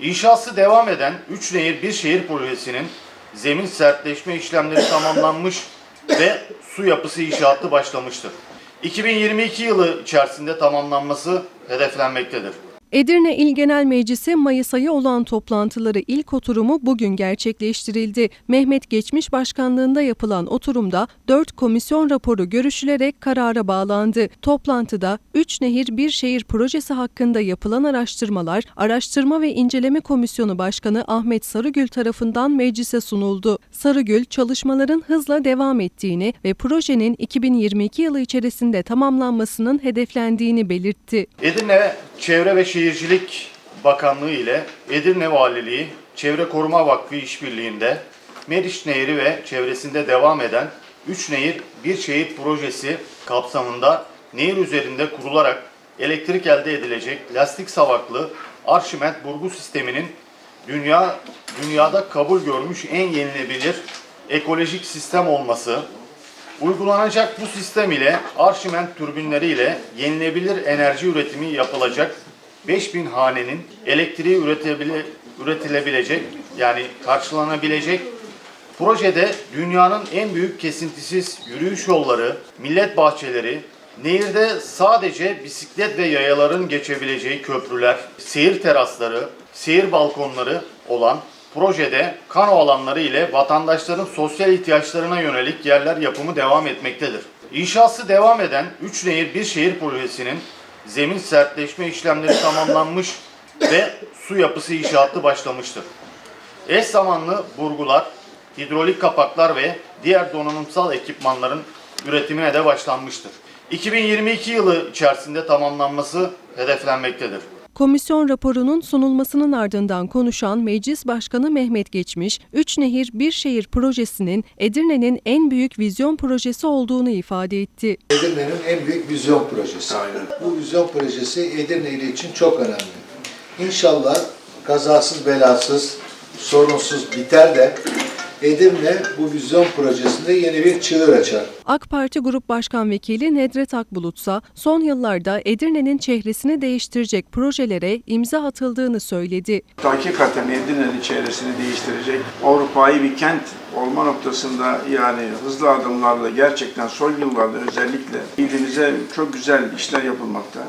İnşası devam eden 3 nehir bir şehir projesinin zemin sertleşme işlemleri tamamlanmış ve su yapısı inşaatı başlamıştır. 2022 yılı içerisinde tamamlanması hedeflenmektedir. Edirne İl Genel Meclisi Mayıs ayı olan toplantıları ilk oturumu bugün gerçekleştirildi. Mehmet Geçmiş başkanlığında yapılan oturumda 4 komisyon raporu görüşülerek karara bağlandı. Toplantıda 3 Nehir Bir Şehir projesi hakkında yapılan araştırmalar Araştırma ve İnceleme Komisyonu Başkanı Ahmet Sarıgül tarafından meclise sunuldu. Sarıgül çalışmaların hızla devam ettiğini ve projenin 2022 yılı içerisinde tamamlanmasının hedeflendiğini belirtti. Edirne Çevre ve Şehircilik Bakanlığı ile Edirne Valiliği Çevre Koruma Vakfı işbirliğinde Meriç Nehri ve çevresinde devam eden 3 Nehir Bir Şehir projesi kapsamında nehir üzerinde kurularak elektrik elde edilecek lastik savaklı Arşimet burgu sisteminin dünya dünyada kabul görmüş en yenilebilir ekolojik sistem olması, Uygulanacak bu sistem ile Arşimet türbinleri ile yenilebilir enerji üretimi yapılacak 5000 hanenin elektriği üretebile, üretilebilecek yani karşılanabilecek projede dünyanın en büyük kesintisiz yürüyüş yolları, millet bahçeleri, nehirde sadece bisiklet ve yayaların geçebileceği köprüler, seyir terasları, seyir balkonları olan projede kano alanları ile vatandaşların sosyal ihtiyaçlarına yönelik yerler yapımı devam etmektedir. İnşası devam eden 3 nehir bir şehir projesinin zemin sertleşme işlemleri tamamlanmış ve su yapısı inşaatı başlamıştır. Eş zamanlı burgular, hidrolik kapaklar ve diğer donanımsal ekipmanların üretimine de başlanmıştır. 2022 yılı içerisinde tamamlanması hedeflenmektedir. Komisyon raporunun sunulmasının ardından konuşan Meclis Başkanı Mehmet Geçmiş, Üç Nehir Bir Şehir projesinin Edirne'nin en büyük vizyon projesi olduğunu ifade etti. Edirne'nin en büyük vizyon projesi. Bu vizyon projesi Edirne ili için çok önemli. İnşallah kazasız belasız, sorunsuz biter de Edirne bu vizyon projesinde yeni bir çığır açar. AK Parti Grup Başkan Vekili Nedret Akbulutsa, son yıllarda Edirne'nin çehresini değiştirecek projelere imza atıldığını söyledi. hakikaten Edirne'nin çevresini değiştirecek Avrupa'yı bir kent olma noktasında yani hızlı adımlarla gerçekten son yıllarda özellikle ilimize çok güzel işler yapılmakta.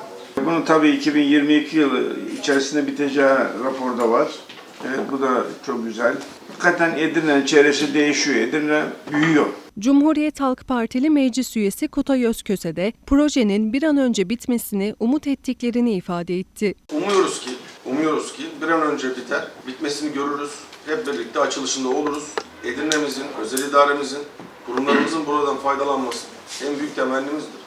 Bunun tabii 2022 yılı içerisinde biteceği raporda var. Evet, bu da çok güzel. Hakikaten Edirne'nin çevresi değişiyor. Edirne büyüyor. Cumhuriyet Halk Partili meclis üyesi Kutay Özköse de projenin bir an önce bitmesini umut ettiklerini ifade etti. Umuyoruz ki, umuyoruz ki bir an önce biter, bitmesini görürüz, hep birlikte açılışında oluruz. Edirne'mizin, özel idaremizin, kurumlarımızın buradan faydalanması en büyük temennimizdir.